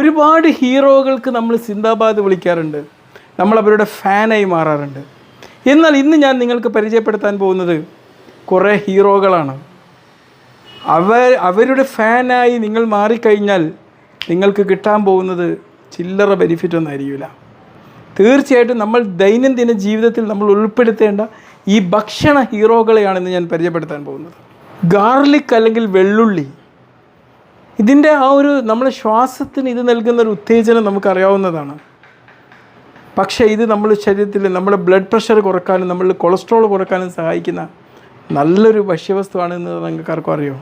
ഒരുപാട് ഹീറോകൾക്ക് നമ്മൾ സിന്ദാബാദ് വിളിക്കാറുണ്ട്. നമ്മൾ അവരുടെ ഫാനായി മാറാറുണ്ട്. എന്നാൽ ഇന്ന് ഞാൻ നിങ്ങൾക്ക് പരിചയപ്പെടുത്താൻ പോകുന്നത് കുറേ ഹീറോകളാണ്. അവർ അവരുടെ ഫാനായി നിങ്ങൾ മാറിക്കഴിഞ്ഞാൽ നിങ്ങൾക്ക് കിട്ടാൻ പോകുന്നത് ചില്ലറ ബെനിഫിറ്റ് ഒന്നും ആയിരിക്കില്ല. തീർച്ചയായിട്ടും നമ്മൾ ദൈനംദിന ജീവിതത്തിൽ നമ്മൾ ഉൾപ്പെടുത്തേണ്ട ഈ ഭക്ഷണ ഹീറോകളെയാണ് ഇന്ന് ഞാൻ പരിചയപ്പെടുത്താൻ പോകുന്നത്. ഗാർലിക് അല്ലെങ്കിൽ വെള്ളുള്ളി. ഇതിന്റെ ആ ഒരു നമ്മുടെ ശ്വാസത്തിന് ഇത് നൽകുന്ന ഒരു ഉത്തേജനം നമുക്കറിയാവുന്നതാണ്. പക്ഷേ ഇത് നമ്മുടെ ശരീരത്തിൽ നമ്മുടെ ബ്ലഡ് പ്രഷർ കുറക്കാനും നമ്മൾ കൊളസ്ട്രോൾ കുറക്കാനും സഹായിക്കുന്ന നല്ലൊരു ഭക്ഷ്യവസ്തുവാണെന്ന് നിങ്ങൾക്കാർക്കും അറിയോ?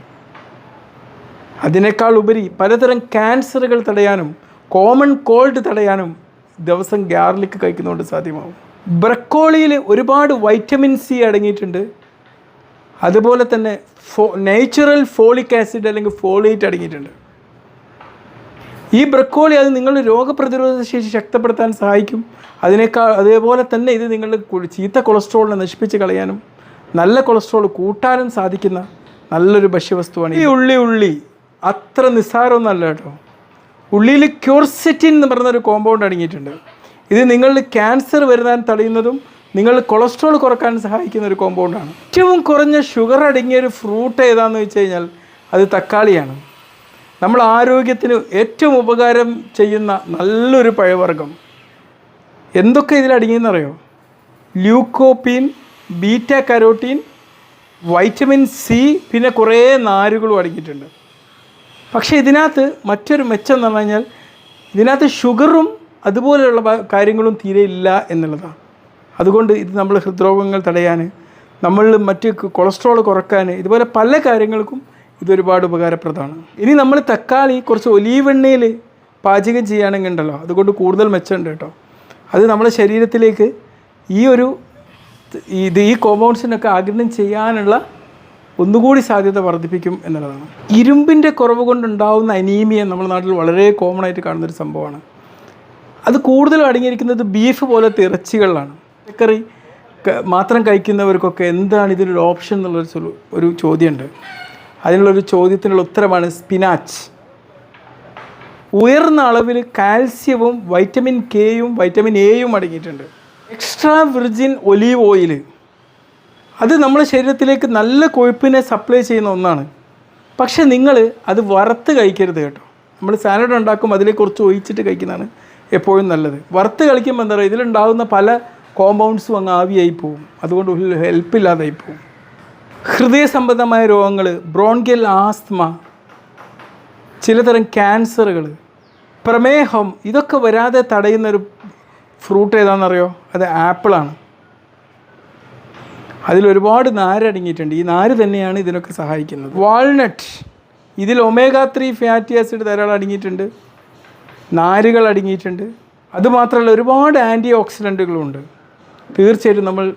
അതിനേക്കാൾ ഉപരി പലതരം ക്യാൻസറുകൾ തടയാനും കോമൺ കോൾഡ് തടയാനും ദിവസം ഗാർലിക് കഴിക്കുന്നതുകൊണ്ട് സാധ്യമാവും. ബ്രക്കോളിയിൽ ഒരുപാട് വൈറ്റമിൻ സി അടങ്ങിയിട്ടുണ്ട്. അതുപോലെ തന്നെ ഫോ നേച്ചുറൽ ഫോളിക് ആസിഡ് അല്ലെങ്കിൽ ഫോളേറ്റ് അടങ്ങിയിട്ടുണ്ട്. ഈ ബ്രക്കോളി അത് നിങ്ങളുടെ രോഗപ്രതിരോധ ശേഷി ശക്തിപ്പെടുത്താൻ സഹായിക്കും. അതിനേക്കാൾ അതേപോലെ തന്നെ ഇത് നിങ്ങളുടെ ചീത്ത കൊളസ്ട്രോളിനെ നശിപ്പിച്ച് കളയാനും നല്ല കൊളസ്ട്രോൾ കൂട്ടാനും സാധിക്കുന്ന നല്ലൊരു ഭക്ഷ്യവസ്തുവാണ് ഈ ഉള്ളി ഉള്ളി. അത്ര നിസ്സാരമൊന്നുമല്ല കേട്ടോ. ഉള്ളിയിൽ ക്യൂർസെറ്റിൻ എന്ന് പറയുന്ന ഒരു കോമ്പൗണ്ട് അടങ്ങിയിട്ടുണ്ട്. ഇത് നിങ്ങളിൽ ക്യാൻസർ വരുത്താൻ തടയുന്നതും നിങ്ങൾ കൊളസ്ട്രോൾ കുറയ്ക്കാൻ സഹായിക്കുന്ന ഒരു കോമ്പൗണ്ടാണ് ഏറ്റവും കുറഞ്ഞ ഷുഗർ അടങ്ങിയ ഒരു ഫ്രൂട്ട് ഏതാണെന്ന് വെച്ച് കഴിഞ്ഞാൽ അത് തക്കാളിയാണ്. നമ്മൾ ആരോഗ്യത്തിന് ഏറ്റവും ഉപകാരം ചെയ്യുന്ന നല്ലൊരു പഴവർഗം. എന്തൊക്കെ അറിയോ? Lycopene beta carotene vitamin C പിന്നെ കുറേ നാരുകളും അടങ്ങിയിട്ടുണ്ട്. പക്ഷേ ഇതിനകത്ത് മറ്റൊരു മെച്ചം എന്ന് പറഞ്ഞു കഴിഞ്ഞാൽ ഇതിനകത്ത് ഷുഗറും അതുപോലെയുള്ള കാര്യങ്ങളും തീരെ ഇല്ല എന്നുള്ളതാണ്. അതുകൊണ്ട് ഇത് നമ്മൾ ഹൃദ്രോഗങ്ങൾ തടയാൻ നമ്മൾ മറ്റ് കൊളസ്ട്രോൾ കുറയ്ക്കാൻ ഇതുപോലെ പല കാര്യങ്ങൾക്കും ഇതൊരുപാട് ഉപകാരപ്രദമാണ്. ഇനി നമ്മൾ തക്കാളി കുറച്ച് ഒലീവെണ്ണയിൽ പാചകം ചെയ്യുകയാണെങ്കിൽ ഉണ്ടല്ലോ അതുകൊണ്ട് കൂടുതൽ മെച്ചമുണ്ട് കേട്ടോ. അത് നമ്മുടെ ശരീരത്തിലേക്ക് ഈ ഒരു ഇത് ഈ കോമ്പൗണ്ട്സിനൊക്കെ ആഗിരണം ചെയ്യാനുള്ള ഒന്നുകൂടി സാധ്യത വർദ്ധിപ്പിക്കും എന്നുള്ളതാണ്. ഇരുമ്പിന്റെ കുറവ് കൊണ്ടുണ്ടാവുന്ന അനീമിയ നമ്മുടെ നാട്ടിൽ വളരെ കോമൺ ആയിട്ട് കാണുന്നൊരു സംഭവമാണ്. അത് കൂടുതലും അടങ്ങിയിരിക്കുന്നത് ബീഫ് പോലത്തെ ഇറച്ചികളിലാണ്. പച്ചക്കറി മാത്രം കഴിക്കുന്നവർക്കൊക്കെ എന്താണ് ഇതിനൊരു ഓപ്ഷൻ എന്നുള്ളൊരു ഒരു ചോദ്യമുണ്ട്. അതിനുള്ളൊരു ചോദ്യത്തിനുള്ള ഉത്തരമാണ് സ്പിനാച്ച് ഉയർന്ന അളവിൽ കാൽസ്യവും വൈറ്റമിൻ കെയും വൈറ്റമിൻ എയും അടങ്ങിയിട്ടുണ്ട്. എക്സ്ട്രാ വിർജിൻ ഒലീവ് ഓയിൽ അത് നമ്മുടെ ശരീരത്തിലേക്ക് നല്ല കൊഴുപ്പിനെ സപ്ലൈ ചെയ്യുന്ന ഒന്നാണ്. പക്ഷെ നിങ്ങൾ അത് വറുത്ത് കഴിക്കരുത് കേട്ടോ. നമ്മൾ സാലഡ് ഉണ്ടാക്കും അതിലേക്ക് കുറച്ച് ഒഴിച്ചിട്ട് കഴിക്കുന്നതാണ് എപ്പോഴും നല്ലത്. വറുത്ത് കളിക്കുമ്പോൾ എന്താ പറയുക ഇതിലുണ്ടാകുന്ന പല കോമ്പൗണ്ട്സും അങ്ങ് ആവിയായി പോവും. അതുകൊണ്ട് ഹെൽപ്പില്ലാതായി പോവും. ഹൃദയ സംബന്ധമായ രോഗങ്ങൾ ബ്രോൺകിയൽ ആസ്മ ചിലതരം ക്യാൻസറുകൾ പ്രമേഹം ഇതൊക്കെ വരാതെ തടയുന്നൊരു ഫ്രൂട്ട് ഏതാണെന്നറിയോ? അത് ആപ്പിളാണ് അതിൽ ഒരുപാട് നാര് അടങ്ങിയിട്ടുണ്ട്. ഈ നാര് തന്നെയാണ് ഇതിനൊക്കെ സഹായിക്കുന്നത്. വാൾനട്ട് ഇതിൽ ഒമേഗ ത്രീ ഫാറ്റി ആസിഡ് ധാരാളം അടങ്ങിയിട്ടുണ്ട്. നാരുകൾ അടങ്ങിയിട്ടുണ്ട്. അതുമാത്രമല്ല ഒരുപാട് ആന്റി ഓക്സിഡന്റുകളുണ്ട് തീർച്ചയായിട്ടും നമ്മൾ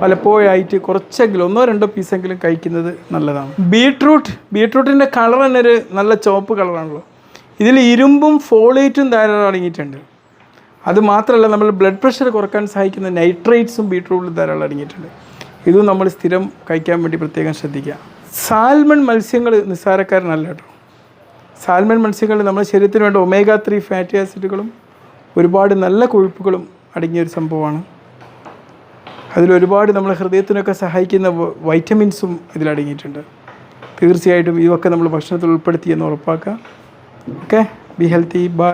പലപ്പോഴായിട്ട് കുറച്ചെങ്കിലും ഒന്നോ രണ്ടോ പീസെങ്കിലും കഴിക്കുന്നത് നല്ലതാണ്. ബീട്രൂട്ട് ബീട്രൂട്ടിന്റെ കളർ തന്നെ ഒരു നല്ല ചുവപ്പ് കളറാണല്ലോ. ഇതിൽ ഇരുമ്പും ഫോളേറ്റും ധാരാളം അടങ്ങിയിട്ടുണ്ട്. അത് മാത്രമല്ല നമ്മൾ ബ്ലഡ് പ്രഷർ കുറയ്ക്കാൻ സഹായിക്കുന്ന നൈട്രേറ്റ്സും ബീട്രൂട്ടിൽ ധാരാളം അടങ്ങിയിട്ടുണ്ട്. ഇതും നമ്മൾ സ്ഥിരം കഴിക്കാൻ വേണ്ടി പ്രത്യേകം ശ്രദ്ധിക്കുക. സാൽമൺ മത്സ്യങ്ങൾ നിസ്സാരക്കാരനല്ല കേട്ടോ. സാൽമൺ മത്സ്യങ്ങൾ നമ്മുടെ ശരീരത്തിന് വേണ്ട ഒമേഗ ത്രീ ഫാറ്റി ആസിഡുകളും ഒരുപാട് നല്ല കൊഴുപ്പുകളും അടങ്ങിയ ഒരു സംഭവമാണ്. അതിലൊരുപാട് നമ്മളെ ഹൃദയത്തിനൊക്കെ സഹായിക്കുന്ന വൈറ്റമിൻസും ഇതിലടങ്ങിയിട്ടുണ്ട്. തീർച്ചയായിട്ടും ഇതൊക്കെ നമ്മൾ ഭക്ഷണത്തിൽ ഉൾപ്പെടുത്തി എന്ന് ഉറപ്പാക്കുക ഓക്കെ ബി ഹെൽത്തി ബൈ